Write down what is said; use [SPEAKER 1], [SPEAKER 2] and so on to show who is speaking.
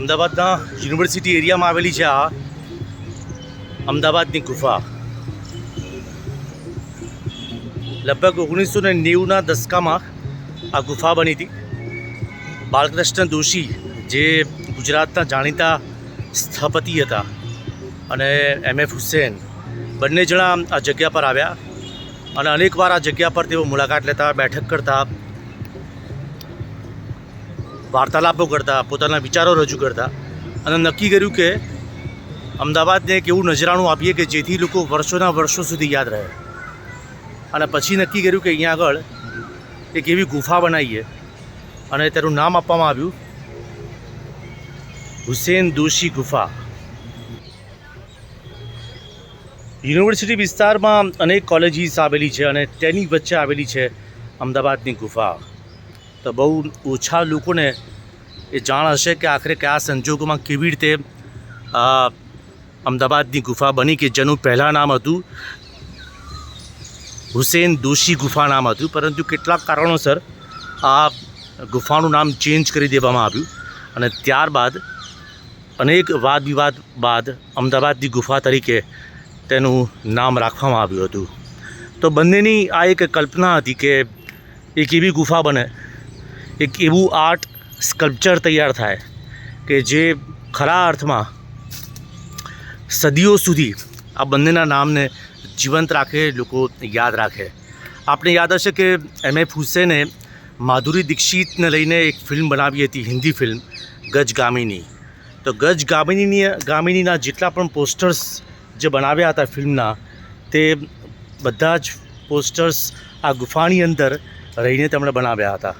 [SPEAKER 1] અમદાવાદના યુનિવર્સિટી એરિયામાં આવેલી છે આ અમદાવાદની ગુફા. લગભગ ઓગણીસો ને નેવુંના દસકામાં આ ગુફા બની હતી. બાલકૃષ્ણ દોશી જે ગુજરાતના જાણીતા સ્થપતિ હતા અને એમ એફ હુસેન બંને જણા આ જગ્યા પર આવ્યા અને અનેકવાર આ જગ્યા પર તેઓ મુલાકાત લેતા, બેઠક કરતા વાર્તાલાપો કરતા, પોતાના વિચારો રજૂ કરતા અને નક્કી કર્યું કે અમદાવાદને એક એવું નજરાણું આપીએ કે જેથી લોકો વર્ષોના વર્ષો સુધી યાદ રહે. અને પછી નક્કી કર્યું કે અહીંયા આગળ એક એવી ગુફા બનાવીએ અને તેનું નામ આપવામાં આવ્યું, હુસેન દોશી ગુફા. યુનિવર્સિટી વિસ્તારમાં અનેક કોલેજીસ આવેલી છે અને તેની વચ્ચે આવેલી છે અમદાવાદની ગુફા. તો બહુ ઓછા લોકોને એ જાણ હશે કે આખરે કયા સંજોગોમાં કેવી રીતે અમદાવાદની ગુફા બની કે જેનું પહેલાં નામ હતું હુસેન દોશી ગુફા નામ હતું. પરંતુ કેટલાક કારણોસર આ ગુફાનું નામ ચેન્જ કરી દેવામાં આવ્યું અને ત્યારબાદ અનેક વાદ વિવાદ બાદ અમદાવાદની ગુફા તરીકે તેનું નામ રાખવામાં આવ્યું હતું. તો બંનેની આ એક કલ્પના હતી કે એક એવી ગુફા બને એક એવું આર્ટ સ્કલ્પચર તૈયાર થાય કે જે ખરા અર્થમાં સદીઓ સુધી આ બંનેના નામને જીવંત રાખે, લોકો યાદ રાખે. આપણે યાદ હશે કે એમ એફ હુસેને માધુરી દીક્ષિતને લઈને એક ફિલ્મ બનાવી હતી, હિન્દી ફિલ્મ, ગજ ગામિની. તો ગજગામિનીની ગામિનીના જેટલા પણ પોસ્ટર્સ જે બનાવ્યા હતા ફિલ્મના, તે બધા જ પોસ્ટર્સ આ ગુફાની અંદર રહીને તેમણે બનાવ્યા હતા.